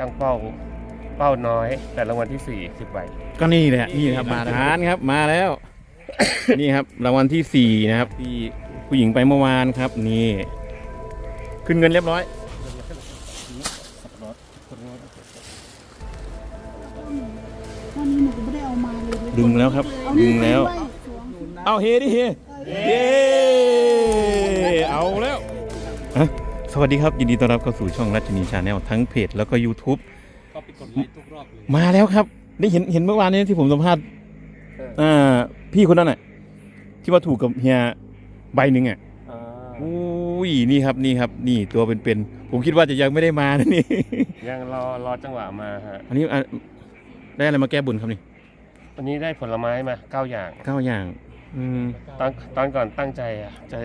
ตั้งเป้าเป้าน้อย แต่รางวัลที่สี่สิบใบ ก็นี่แหละนี่ครับมาทานครับมาแล้ว นี่ครับรางวัลที่สี่นะครับที่ผู้หญิงไปเมื่อวานครับ นี่ ขึ้นเงินเรียบร้อยวันนี้หนูก็ไม่ได้เอามาเลยดึงแล้วครับเอาดึนี่งแล้วไปสวงเอาเฮดิเฮเย้เอาแล้วอะส วัสดีครับ ยินดีต้อนรับเข้าสู่ช่องรัชนีชาแนลทั้งเพจแล้วก็ YouTube ก็ไปกดไลค์ทุกรอบเลยมาแล้วครับ ได้เห็นเห็นเมื่อวานนี้ที่ผมสัมภาษณ์อ่าพี่คนนั้นน่ะที่ว่าถูกกับเฮียใบหนึ่งอะอุ้ยนี่ครับนี่ครับนี่ตัวเป็นๆผมคิดว่าจะยังไม่ได้มานะนี่ ยังรอรอจังหวะมาฮะอันนี้อะได้อะไรมาแก้บุญครับนี่วันนี้ได้ผลไม้มาเก้าอย่าง เก้าอย่าง อืมตอนตอนก่อนตั้งใจอะจะ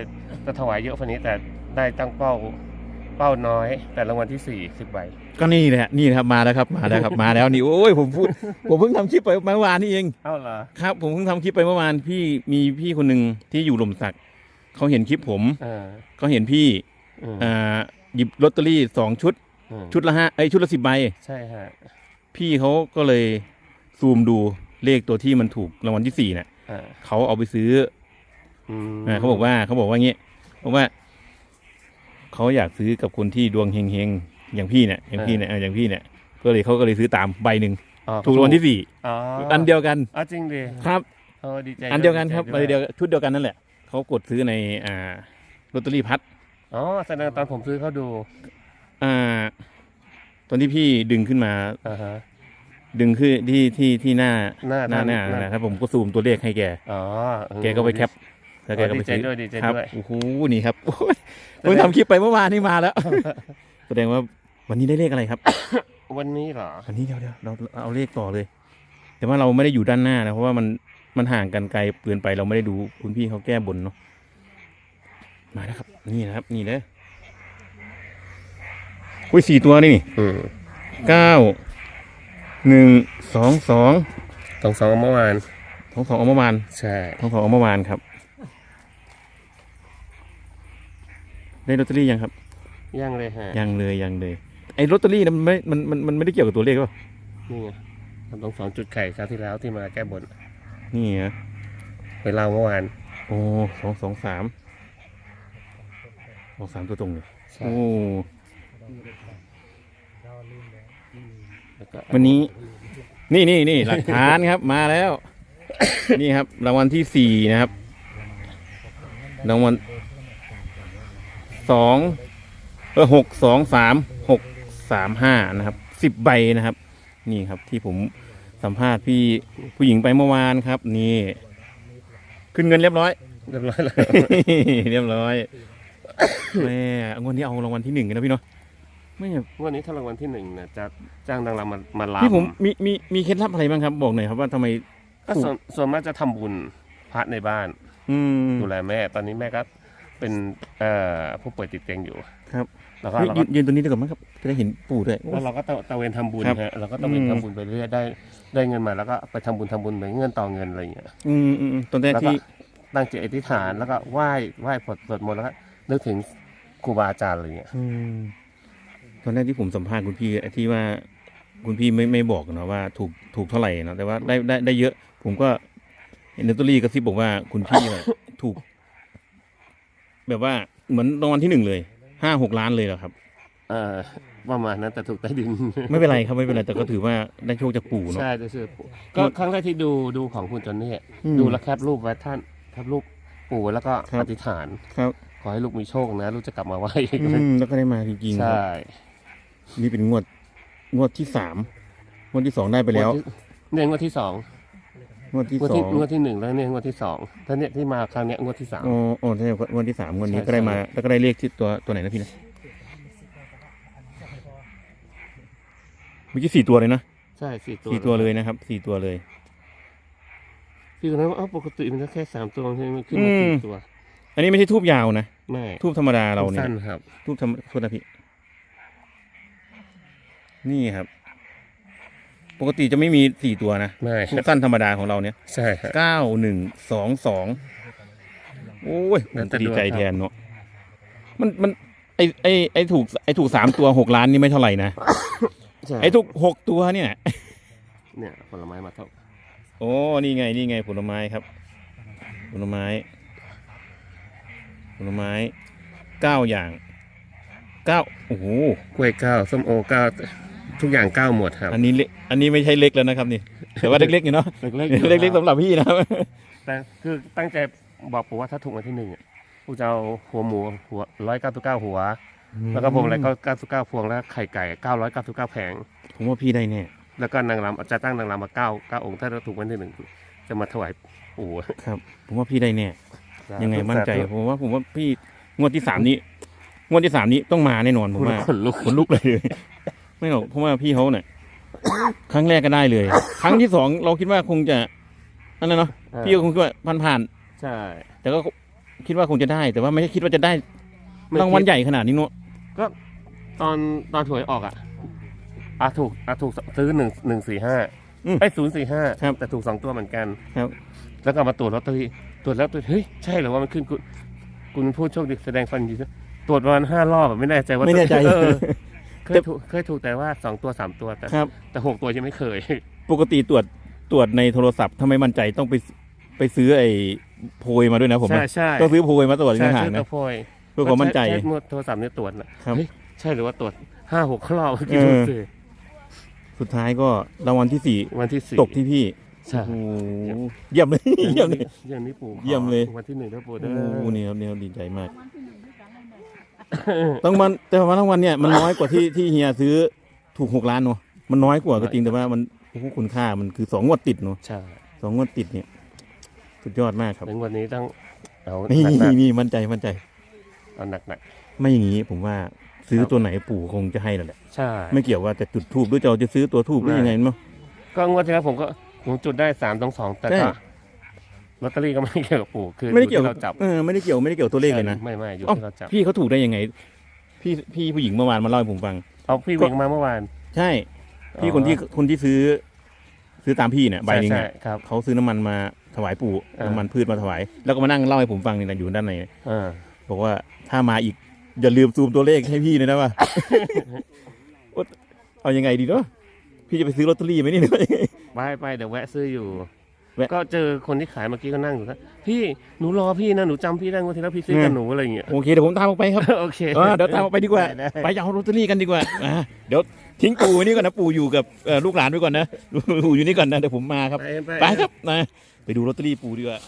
จะถวายเยอะกว่านี้แต่ได้ตั้งเป้า เป้าน้อย แต่รางวัลที่สี่สิบใบ ก็นี่แหละนี่นะครับมาแล้วครับมาแล้วครับมาแล้วนี่โอ้ยผมพูด ผมเพิ่งทำคลิปไปเมื่อวานนี่เองเอ้าเหรอครับ ผมเพิ่งทำคลิปไปเมื่อวานพี่มีพี่คนหนึ่งที่อยู่หล่มสักเขาเห็นคลิปผมเออเขาเห็นพี่อืมอ่าหยิบลอตเตอรี่สองชุด อืมชุดละห้าไอยชุดละสิบใบ ใช่ฮะพี่เขาก็เลยซูมดูเลขตัวที่มันถูกรางวัลที่สี่น่ะอ่าเขาเอาไปซื้อ อืมอ่าเขาบอกว่าเขาบอกว่างี้บอกว่า เขาอยากซื้อกับคนที่ดวงเฮงๆอย่างพี่เนี่ยอย่างพี่เนี่ยอ่าอย่างพี่เนี่ยก็เลยเขาก็เลยซื้อตามใบหนึ่งอ๋อถูกรางวัลที่สี่อ๋ออันเดียวกันอ๋อจริงดิครับเออดีใจอันเดียวกันครับใจใบเดียวชุดเดียวกันนั่นแหละเขากดซื้อในอ่าลอตเตอรี่พัดอ๋อแสดงตอนผมซื้อเขาดู อ่า ตอนที่พี่ดึงขึ้นมาอ่าฮะดึงขึ้นที่ที่ที่หน้าหน้าหน้าหน้าหน้านะครับผมก็ซูมตัวเลขให้แกอ๋อเออแกก็ไปแคป แล้วแกก็ไปซื้อดีใจด้วยดีใจครับด้วยโอ้โหนี่ครับโอ้ยเพิ่งทำคลิปไปเมื่อวานนี่มาแล้ว แสดงว่าวันนี้ได้เลขอะไรครับ วันนี้เหรอ วันนี้เดี๋ยวเดี๋ยวเราเอาเลขต่อเลย แต่ว่าเราไม่ได้อยู่ด้านหน้านะเพราะว่ามันมันห่างกันไกลเกินไปเราไม่ได้ดูคุณพี่เขาแก้บนเนาะมาแล้วครับ นี่นะครับ นี่เลยอุ้ยสี่ตัวนี่นี่อืมเก้าหนึ่งสองสองสองสองเมื่อวานสองสองเอาเมื่อวานใช่ สองสองเอาเมื่อวานครับ ได้ลอตเตอรี่ยังครับ ยังเลยฮะยังเลยยังเลย ไอ้ลอตเตอรี่นะมันไม่มันมันมันไม่ได้เกี่ยวกับตัวเลขป่ะนี่ไงสองสองจุดไข่คราวที่แล้วที่มาแก้บนนี่ฮะไปเล่าเมื่อวานโอ้สองสองสามสองสามตัวตรงเลยใช่โอ้แล้วก็วันนี้ นี่นี่นี่หลักฐานครับมาแล้ว นี่ครับรางวัลที่สี่นะครับรางวัล สองเออหกสองสามหกสามห้านะครับสิบใบนะครับ นี่ครับที่ผมสัมภาษณ์พี่ผู้หญิงไปเมื่อวานครับ นี่ ขึ้นเงินเรียบร้อย เรียบร้อยแล้ว เรียบร้อยแม่งวดนี้เอารางวัลที่หนึ่งกันนะพี่เนาะไม่วันนี้ถ้ารางวัลที่หนึ่งเนี่ยจะจ้างนางรำมามาลำพี่ผมมีมีมีเคล็ดลับอะไรบ้างครับ บอกหน่อยครับว่าทำไม ก็ส่วนส่วนมากจะทำบุญพระในบ้าน อืมดูแลแม่ ตอนนี้แม่ก็ เป็นเอ่อผู้ป่วยติดเตียงอยู่ครับแล้วก็เฮ้ยเรายืก็นยืนตรงนี้ดีกว่ามั้งครับจะได้เห็นปู่ด้วย แล้วเราก็ตะตะเวนทำบุญครับ ฮะเราก็ตะเวนอืมทำบุญไปเรื่อยได้ได้เงินมาแล้วก็ไปทำบุญทำบุญเหมือนเงินต่อเงินอะไรอย่างเงี้ย อืมอืมอืมตอนแรกแล้วก็ที่ตั้งจิตอธิษฐานแล้วก็ไหว้ไหว้สวดสวดมนต์แล้วก็นึกถึงครูบาอาจารย์อะไรอย่างเงี้ยอืมตอนแรกที่ผมสัมภาษณ์คุณพี่ไอ้ที่ว่า คุณพี่ไม่ไม่บอกเนาะว่าถูกถูกเท่าไหร่เนาะแต่ว่าได้ได้ได้เยอะ ผมก็เห็นลอตเตอรี่กระซิบบอกว่าคุณพี่เนี่ย ถูก แบบว่าเหมือนรางวัลที่หนึ่งเลยห้าหกล้านเลยเหรอครับ เออประมาณนั้นแต่ถูกใต้ดิน ไม่เป็นไรครับไม่เป็นไรแต่ก็ถือว่าได้โชคจากปู่เนาะ ใช่จะชื่อปู่ก็ครั้งแรกที่ดูดูของคุณจอนนี่อืมดูแล้วแคปรูปไว้ท่านแคปรูปปู่แล้วก็ครับ อธิษฐาน ครับขอให้ลูกมีโชคนะลูกจะกลับมาไหว้อีกอืมแล้วก็ได้มาจริงๆครับ ใช่นี่เป็นงวด งวดที่สามงวดที่สองได้ไปแล้วเนี่ยงวดที่สอง งวดที่งวดสอที่งงวดที่หนึ่งแล้วเนี่ยงวดที่สองถ้าเนี่ยที่มาครั้งเนี้ยงวดที่สามอ๋ออ๋อใช่งวดที่สามงวดนี้ใช่ ก็ได้มาใช่แล้วก็ได้เลขที่ตัวตัวไหนนะพี่นะเมื่อกี้สี่ตัวเลยนะใช่สี่ตัวสี่ตัวเลยนะครับสี่ตัวเลยพี่คนนั้นว่าเอ้าปกติมันจะแค่สามตัวใช่ไหมมันขึ้นมาสี่อืมตัวอันนี้ไม่ใช่ทูบยาวนะไม่ทูบธรรมดาเราเนี่ยสั้นครับ ทูบธรรมโทษนะพี่นี่ครับ ปกติจะไม่มีสี่ตัวนะไม่ทูบสั้นธรรมดาของเราเนี่ยใช่ครับเก้าหนึ่งสองสองโอ้ยผแล้วมแต่ดีใจดวงครับแทนเนาะมันมันไอไอไอถูกไอถูกสามตัวหกล้านนี่ไม่เท่าไหร่นะใช่ไอ้ทุกหกตัวเนี่ย เนี่ยผลไม้มาเท่าโอ้นี่ไงนี่ไงผลไม้ครับ ผลไม้ ผลไม้เก้าอย่างเก้าโอ้โหกล้วยเก้าส้มโอเก้า ทุกอย่างเก้าหมดครับ อันนี้เล็กอันนี้ไม่ใช่เล็กแล้วนะครับนี่ แต่ว่าเล็กๆอยู่เนาะเล็กๆอยู่เล็กๆสำหรับพี่นะครับแต่คือตั้งใจบอกปู่ว่าถ้าถูกวันที่หนึ่งอะปู่จะเอาหัวหมูหัวร้อยเก้าสิบเก้าหัว แล้วก็พวงอะไรก็เก้าสิบเก้าพวงแล้วไข่ไก่เก้าร้อยเก้าสิบเก้าแผง ผมว่าพี่ได้แน่แล้วก็นางรำจะตั้งนางรำมาเก้าเก้าองค์ถ้าเราถูกวันที่หนึ่งจะมาถวายปู่ครับ ผมว่าพี่ได้แน่ยังไงมั่นใจผมว่าผมว่าพี่งวดที่สามนี้ งวดที่สามนี้ต้องมาแน่นอนผมพูดว่าแล้วขนลุกขนลุกเลย ไม่หรอกเพราะว่าพี่เขาเนี่ยครั้งแรกก็ได้เลย ครั้งที่สองเราคิดว่าคงจะนั่นนะเนาะพี่ก็คงคิดว่าผ่านผ่านใช่ๆแต่ก็คิดว่าคงจะได้ แต่ว่าไม่ได้คิดว่าจะได้ไม่รางวัลคิดใหญ่ขนาดนี้เนาะก็ตอนตอนถวยออกอะอะถูกอะถูกซื้อหนึ่งหนึ่งสี่ห้าไอ้ศูนย์สี่ห้าแต่ถูกสองตัวเหมือนกันครับ แล้วก็เอามาตรวจลอตเตอรี่ตรวจแล้วตรวจเฮ้ยใช่เหรือว่ามันขึ้นคุณคุณผู้โชคดีแสดงความยินดีด้วยตรวจประมาณห้ารอบอะไม่แน่ใจว่าไม่แน่ใจ เออ เคยถูกเคยถูกแต่ว่าสองตัวสามตัวแต่ครับ แต่หกตัวยังไม่เคย ปกติตรวจตรวจในโทรศัพท์ถ้าไม่มั่นใจต้องไปไปซื้อไอ้โพยมาด้วยนะผมใช่นะใช่ ต้องซื้อโพยมาตรวจใช่ต่างหากชื่อนะตะโพยเพื่อความมั่นใจ ใช้โทรศัพท์เนี่ยตรวจนะครับ เฮ้ยใช่หรือว่าตรวจห้าหกรอบเมื่อกี้เออดูสิสุดท้ายก็รางวัลที่สี่วันที่สี่ตกที่พี่ใช่โอ้โหเยี่ยมเลยเยี่ยมเลย อย่างนี้ปู่ขอเยี่ยมเลย วันที่หนึ่งแล้วปู่เด้โอ้โหอ นี่ครับนี่ครับดีใจมาก ต้องมันแต่ว่ารางวัลเนี่ยมันน้อยกว่าที่ที่เฮียซื้อถูกหกล้านเนาะมันน้อยกว่าก็จริงแต่ว่ามันโอ้โหคุณค่ามันคือสองงวดติดเนาะใช่สองงวดติดเนี่ยสุดยอดมากครับถึงวันนี้ต้องเอานี่หนักนี่มั่นใจมั่นใจๆเอาหนักหนักไม่อย่างนี้ผมว่าซื้อตัวไหนปู่คงจะให้นั่นแหละๆใช่ ไม่เกี่ยวว่าจะจุดทูบหรือจะเอาจะซื้อตัวทูบหรือยังไงเนาะ ก็งวดที่แล้วผมก็ผมจุดได้สามตองสองแต่ใช่ก็ ลอตเตอรี่ก็ไม่เกี่ยวกับปู่คือไม่ได้เกี่ยวอที่เราจับเออไม่ได้เกี่ยวไม่ได้เกี่ยวตัวเลขเลยนะไม่ไม่อยู่เอ้าที่เราจับพี่เขาถูกได้ยังไง พี่พี่ผู้หญิงเมื่อวานมาเล่าให้ผมฟัง เอาพี่วิ่งมาเมื่อวาน ใช่ พี่คนที่คนที่ซื้อ ซื้อตามพี่เนี่ยใบหนึงใช่เนี่ยใช่ครับเขาซื้อน้ำมันมาถวายปู่อ่า น้ำมันพืชมาถวาย แล้วก็มานั่งเล่าให้ผมฟังนี่นะอยู่ด้านในอ่าบอกว่าถ้ามาอีกอย่าลืมซูมตัวเลขให้พี่เลยนะว่า เอายังไงดีเนาะพี่จะไปซื้อลอตเตอรี่ไหมนี่หรือว่ายังไงไปไปเดี๋ยวแวะซื้ออยู่ แวะ ก็เจอคนที่ขายเมื่อกี้ก็นั่งอยู่นะพี่หนูรอพี่นะหนูจำพี่ได้งวดที่แล้วพี่ซื้อกับหนูอะไรอย่างเงี้ย โอเคเดี๋ยวผมตามออกไปครับ โอเค เออเดี๋ยวตามออกไปดีกว่า ได้ไปเอาลอตเตอรี่กันดีกว่าอ่าเดี๋ยวทิ้งปู่ไว้นี่ก่อนนะปู่อยู่กับเอ่อลูกหลานไว้ก่อนนะปู่อยู่นี่ก่อนนะเดี๋ยวผมมาครับ ไปไป ไปครับนะไปดูลอตเตอรี่ปู่ดีกว่า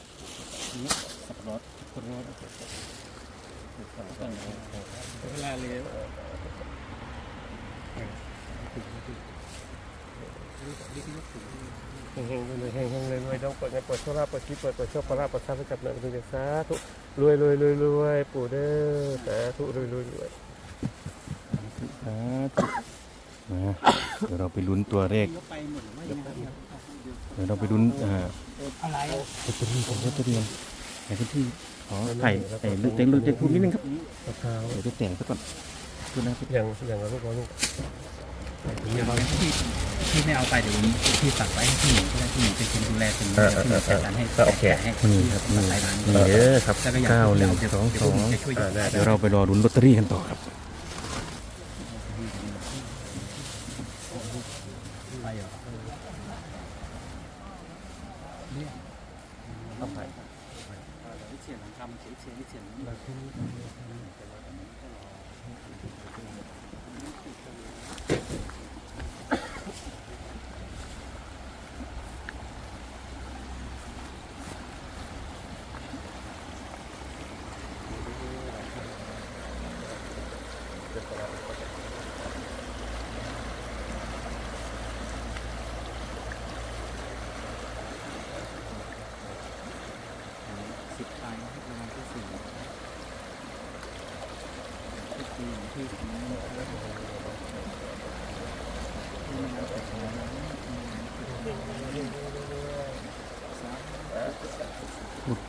เวลาเลี้ย เฮงๆเลยเฮงๆเลยรวยต้องเปิดเงินเปิดโชคลาภเปิดชีพเปิดเปิดโชคลาภเปิดทรัพย์ให้กับเงินเป็นสาธุรวยรวยรวยรวยปู่เด้อสาธุรวยรวยรวยมาเดี๋ยวเราไปลุ้นตัวเลขเดี๋ยวเราไปลุ้นอ่าอะไรลอตเตอรี่ของลอตเตอรี่ไหนคุณพี่ขอไข่ไอ้ลูกเต็งลูกเต็งพูดนิดนึงครับมะพร้าวเดี๋ยวจะแต่งซะก่อนดูนะอย่างอย่างเราลูกเราลูกเดี๋ยวเรา ที่ที่ไม่เอาไปเดี๋ยวผมที่ฝากไว้ให้พี่หญิงก็ได้พี่หญิงเป็นคนดูแลเป็นเดี๋ยวพี่หญิงจัดการให้จัดการให้นี่ครับนี่หลายร้านนี่เด้อครับแล้วก็อย่างเก้าหนึ่งเดี๋ยวสองเดี๋ยวสผองมจะช่วยอ่าได้เดี๋ยวเราไปรอลุ้นลอตเตอรี่กันต่อครับไปเหรอเอาไปเสียงทำเสียงเสียงเสียง สิบปลายนะครับประมาณที่สี่ที่สี่ที่ พูด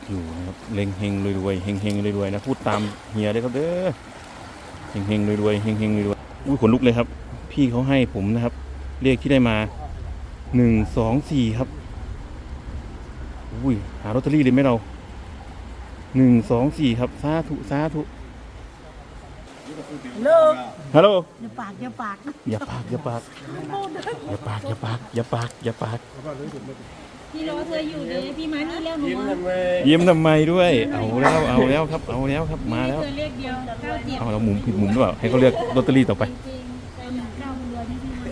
อยู่นะครับเล็งเฮงรวยๆเฮงเฮงรวยๆนะพูดตามเฮียเลยครับเด้อเฮงเฮงรวยๆเฮงเฮงรวยๆอุ้ยขนลุกเลยครับ พี่เขาให้ผมนะครับเลขที่ได้มาหนึ่งสองสี่ครับอุ้ยหาลอตเตอรี่เลยไหมเราหนึ่งสองสี่ครับสาธุสาธุ ฮัลโหลอย่าปากอย่าปากอย่าปากอย่าปากอย่าปากอย่าปากอย่าปากอย่าปากพี่รอเธออยู่เลยพี่มานี่แล้วหนูยิ้มอะทำไมยิ้มทำไมด้วย เอาแล้วเอาแล้วครับเอาแล้วครับมาแล้วเธอเลขเดียวเก้าเจ็ดเอาเราหมุนผิดมุมหรือเปล่าให้เขาเลือกลอตเตอรี่ต่อไปจริงๆแต่หนึ่งเก้าเรือที่พี่มา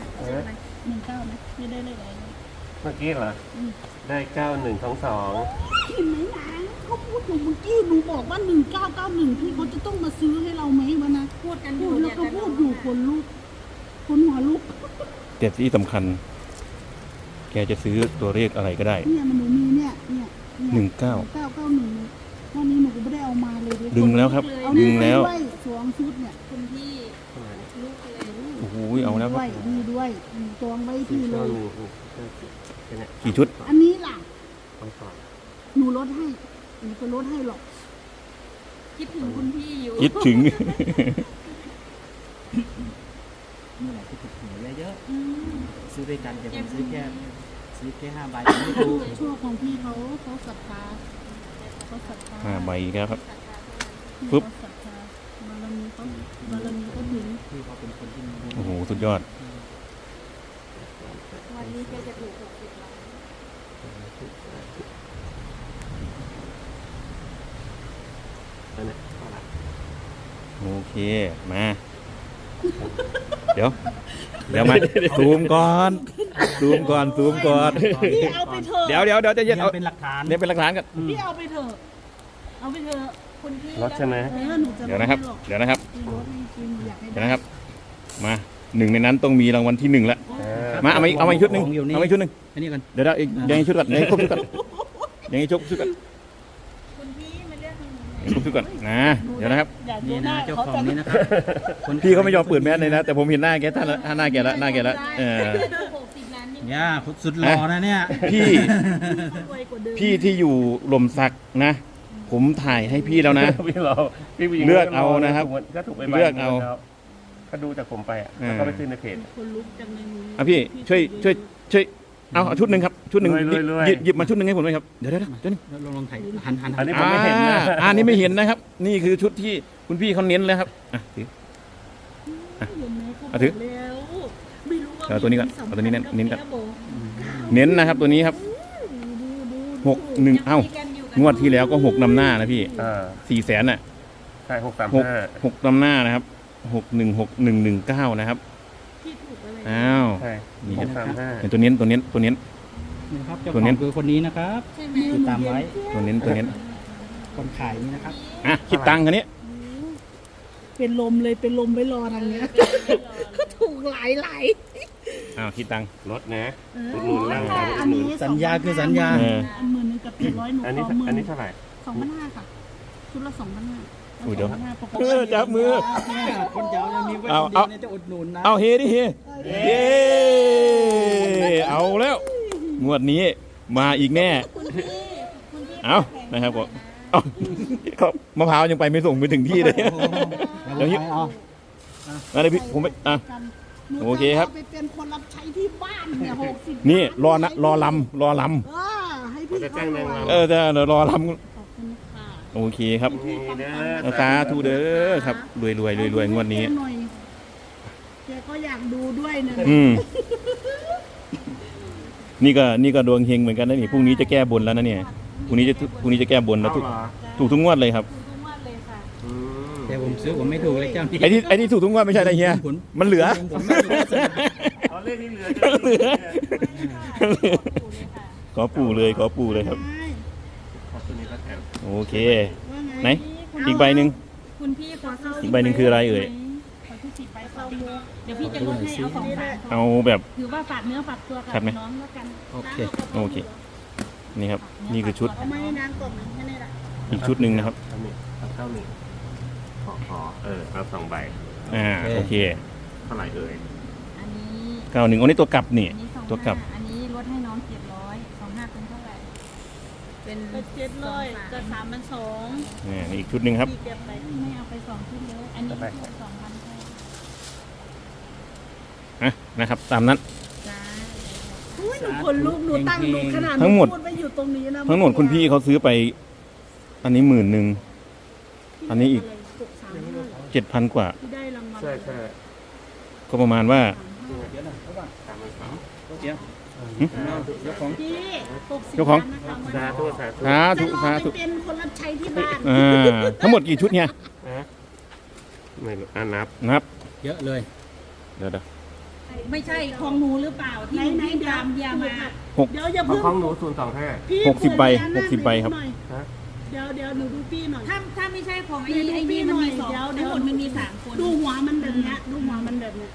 หนึ่งเก้าไหมไม่ได้เลยอะไรเลยเมื่อกี้เหรอได้เก้าหนึ่งสองสอง เห็นไหมนางเขาพูดอยู่เมื่อกี้หนูบอกว่าหนึ่งเก้าเก้าหนึ่งพี่เขาจะต้องมาซื้อให้เราไหมวะนะพูดกันอพูยู่ดแล้เนี่วยก็พูดอยู่คนลุกคนหัวลุกแต่ที่สำคัญ แกจะซื้อตัวเลขอะไรก็ได้ เนี่ยมันหนูมีเนี่ยเนี่ยหนึ่งเก้า เก้าเก้าหนึ่งวันนี้หนูก็ไม่ได้เอามาเลยดึงแล้วครับ เอาดึนี่งไปแล้ว ด้วยสวมชุดเนี่ยคุณพี่ลูกเลยโอ้โหเอาแล้วคด้รัวบยดีด้วยจองไว้ที่เลเก้ายหนึ่งหกเก้าสิบเป็นไงกี่ชุด อันนี้ล่ะสองสองหนูลดให้ หนูจะลดให้หรอก คิดถึงคุณพี่อยู่คิดถึง นี่แหละที่ถูกหวยเยอะๆซื้อด้วยกันแต่ผมซื้อแค่ซื้อแค่ห้าใบไม่ถูกช่วงของพี่เขาเขาศรัทธาเขาศรัทธาห้าใบอีกแล้วครับพี่ปุ๊บ เขาศรัทธาบารมีเขาบารมีเขาถึงที่เขาเป็นคนที่มีบุญโอ้โห สุดยอด วันนี้แกจะถูกหกสิบล้าน นั่นแหละเอาละโอเค มา เดี๋ยว เดี๋ยวมาซูมก่อน ซูมก่อน ซูมก่อน พี่เอาไปเถอะเดี๋ยวเดี๋ยวเดี๋ยวจะเย็นเนี่เอายเป็นหลักฐานเนี่ยเป็นหลักฐานกัน พี่เอาไปเถอะเอาไปเถอะคุณพี่รถใช่ไหม เออหนูจะเดี๋ยวนะครับลดให้หอกเดี๋ยวนะครับพี่ลดให้จริงหนูอยากให้เดี๋ยวได้นะครับ มาหนึ่งในนั้นต้องมีรางวัลที่หนึ่งแล้วเออมาเอามาอีกเอามาอีกชุดหนึ่งของอยู่นี่เอามาอีกชุดหนึ่งอันนี้กัน เดี๋ยวเดี๋ยวอีกยังอีกชุดก่อนยังอีกครบชุดก่อน ยังอีกชุดชุดก่อนคุณพี่มาเลือกให้หนูหน่อยยังอีกครบชุดก่อนนะ เดี๋ยวนะครับ อยากดูนี่หนะน้าเจ้าเขาของจะนี่นะครับคนพี่เขาไม่ยอมเปิดแมสเลยนะ แต่ผมเห็นหน้าแกท่านละหน้าแกละหน้าแกละเออ หกสิบล้านนี่ย่าสุดหล่อนะเนี่ยพี่ รวยกว่าเดิมพี่ที่อยู่หล่มสักนะ ผมถ่ายให้พี่แล้วนะ พี่เราพี่ผู้หญิงเลือกเอานะครับก็ถูกไปเลือกเอาก็ดูจากผมไปอะอ่าแล้วก็ไปซื้อในเพจคนลุกจังเลยหนูอะพี่ช่วยช่วยช่วย เอาเอาชุดหนึ่งครับชุดหนึ่งรวยรวยรวยหยิบหยิบมาชุดหนึ่งให้ผมด้วยครับเดี๋ยวเดี๋ยวเดี๋ยวเดี๋ยวนี่ลองลองถ่ายหันหันอันนี้หัผมไม่เห็นนะ อ่าอันนี้ไม่เห็นนะครับ นี่คือชุดที่คุณพี่เขาเน้นแล้วครับอะถือเห็นไหมเขาบเอาอกถือแล้วไม่รู้ว่าเอาตัวนี้ก่อนเอาตัวนี้เน้นเน้นก่อนมีความสัมพัธ์บเน้นนะครับ ตัวนี้ครับดูดูหกหนึ่งยังเอ้าคุยกันอยู่กับงวดที่แล้วก็หกนำหน้านะพี่อ่าสี่แสนอะใช่หกสามหกห้าหกนำหน้านะครับหกหนึ่งหกหนึ่งหนึ่งเก้านะครับพี่ถูก อะไรอ้าว ใช่นี่หครักบสามห้าเป็นตัวเน้นตัวเน้นตัวเน้นนี่นะครับเจ้าตัวขนี้ องคือคนนี้นะครับใช่ไหมติดตามไว้ตัวเน้นตัวเน้นคนขายนี่นะครับอะคิดตังค์คันนี้เป็นลมเลยเป็นลมไปรอทางเนี้ยก็ถูกหลายหลายอ้าวคิดตังค์ ลดนะเออุดหนุนร่างกายอุอัดนหนุนี้นสัญญาคือสัญญา เออ อันหมื่นหนึงกับเจ็ดร้อยหนูอันนี้ขอหมื่อันนนี้เท่าไหร่สองพันห้าค่ะ ชุดละสองพันห้า อุ้ยเดี๋ยว2,500ปกติเออจับมือ คนเจ้ายังมีไว้เอาคนเดีเอายวเนี่ยจะอุดหนุนนะเอาเฮดิเฮเย้เอาแล้วงวดนี้มาอีกแน่คุณพี่คุณพี่เอานะครับผมเอาเขามะพร้าวยังไปไม่ส่งไปถึงที่เลยโอ้โหเดี๋ยวนี้เอามาเลยพี่ผมไปอะหนูโอเคครับจะาไปเป็นคนรับใช้ที่บ้านเนี่ยหกสิบนี่รอนะรอลำรอลเออให้พี่จะแจ้งนางรำำเออจะเดี๋ยวรอลขอบคุณค่ะำ โอเคครับนี่เด้อสาธุเด้อครับรวยรวยรวยรวยงวดนี้หอยแกก็อยากดูด้วยนะอืมนี่ก็นี่ก็ดวงเฮงเหมือนกันนะนี่พรุ่งนี้จะแก้บนแล้วนะเนี่ยพรุ่งนี้จะพรุ่งนี้จะแก้บนแล้วเอาถูกเหรอถูกทุกงวดเลยครับทุกวันเลยค่ะอืมแต่ผมซื้อผมไม่ถูกเลยเจ้านี่ไอ้ที่ไอ้ที่ถูกทุกงวดไม่ใช่อะไรเฮียผมมันเหลือผมไม่ถูกลักษณะเอาเลขนี้เหลือเหลือขอบคุณเลยค่ะขอปู่เลยขอปู่เลยครับ ขอบคุณนี่ก็แถม โอเคว่าไงไหน อีกใบหนึ่ง คุณพี่ขอเข้าอีกใบหนึ่งคืออะไรเอ่ย ขอที่สิบไปเข้ามือเดี๋ยวพี่จะลดให้เอาสองสามเอาแบบถือว่าฝากเนื้อฝากตัวกัชัดไหมน้องแล้วกันโอเคโอเค นี่ครับ นี่คือชุดเอามาให้นางกล่องหนึงแค่นี้แหละอีกชุดหนึ่งนะครับเอานี่เอาเข้าหนึ่งขอขอเออเอาสองใบ อ่า โอเค เท่าไหร่เอ่ยอันนี้เก้าหนึ่งอันนี้ตัวกลับนี่อันนี้สองตัวกลับห้าอันนี้ลดให้น้องเจ็ดร้อยสองห้าเป็นเท่าไหร่ เป็นก็เจ็ดร้อยก็สามพันสองนี่นี่อีกชุดหนึ่งครับพี่เก็บไปไม่เอาไปสองชุดเลยอันนี้คือสองพันแค่อะนะครับ ตามนั้น จ้าอุ้ยหนูคนลุกหนูตั้งดูขนาดทั้งหมด นูพูไปอยู่ตรงนี้นะทั้งหมดคุณพี่เขาซื้อไป อันนี้หมื่นหนึ่ง อันนี้อีก หกสามห้าเหรอเจ็ดพันกว่า ที่ได้รางวัลใช่ใช่ก็ประมาณว่า เดี๋ยวนะระหว่างเดี๋ยวหึเดี๋ยว ของพี่หกสิบเจ้าของ ล้านนะคะสาธุสาธุสาธุจะรอสาไปธุเป็นคนรับใช้ที่บ้านอ่าทั้งหมดกี่ชุดเนี่ยนะไม่รู้อ่านับนับ เยอะเลย เดี๋ยวเดี๋ยวไม่ใช่ของหนูหรือเปล่าที่ไหนไหนที่เดี๋ยวตามยามาหกเดี๋ยวอย่าของเพิ่งของหนูศูนย์สองห้าพี่หกสิบใบเปิดหกสิบใบครับหน่อยฮะเดี๋ยวเดี๋ยวหนูดูพี่หน่อย ถ้าถ้าไม่ใช่ของไอ้เดี๋ยวไอ้ดูนี่พี่มันมีหน่สออยงเดี๋ยวทั้งหมดมันมีสามคนดูหัวมันแบบเนี้ยดูหัวมันแบบเนี้ย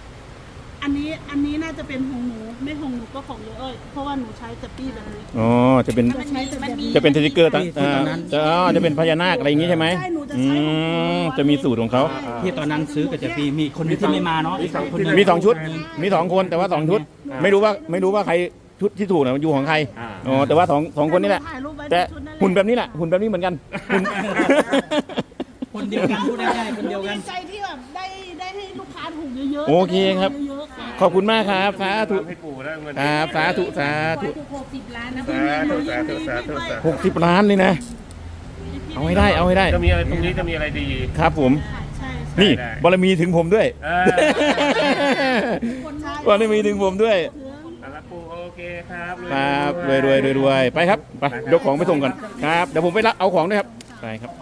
อันนี้อันนี้น่าจะเป็นของหนูไม่ของหนูก็ของหนูเอ้ยเพราะว่าหนูใช้แต่ปี้แบบนี้อ๋อจะเป็นมันมีมันมีจะเป็นสติกเกอร์ต่างอ่าจะอ๋อจะเป็นพญานาคอะไรอย่างงี้ใช่ไหมใช่หนูจะอืใช้ของหนูมจะมีสูตรของเขา ที่ตอนนั้นซื้อกับจะปีมีคนที่ไม่มาเนาะอีกคนหนึ่งมีสองชุด มีสองคนแต่ว่าสองชุด ไม่รู้ว่าไม่รู้ว่าใครชุดที่ถูกนะอยู่ของใครอ่า อ๋อแต่ว่าสองสองคนนี่แหละ ถ่ายรูปไว้แต่ในชุดนั่นแหละหุ่นแบบนี้แหละหุ่นแบบนี้เหมือนกันหุ่น คนเดียวกันพูดได้ๆคนเดียวกัน ดีใจที่แบบได้ได้ให้ลูกค้าถูกเยอะๆโอเคครับเยอะๆค่ะ ขอบคุณมากครับสาธุให้ปู่ได้เงินครับสาธุสาขอธุให้ถูกหกสิบล้านนะสาธุสาธุสาธุสาหธุกสิบล้านเลยนะ เอาให้ได้เอาให้ได้จะมีอะไรตรงนี้จะมีอะไรดีครับผมใช่นี่ได้บารมีถึงผมด้วยเออบารมีถึงผมด้วยสารบปู่โอเคครับครับรวยรวยรวยรวยไปครับไปยกของไปส่งก่อนครับเดี๋ยวผมไปรับเอาของด้วยครับไปครับข้างบนด้วย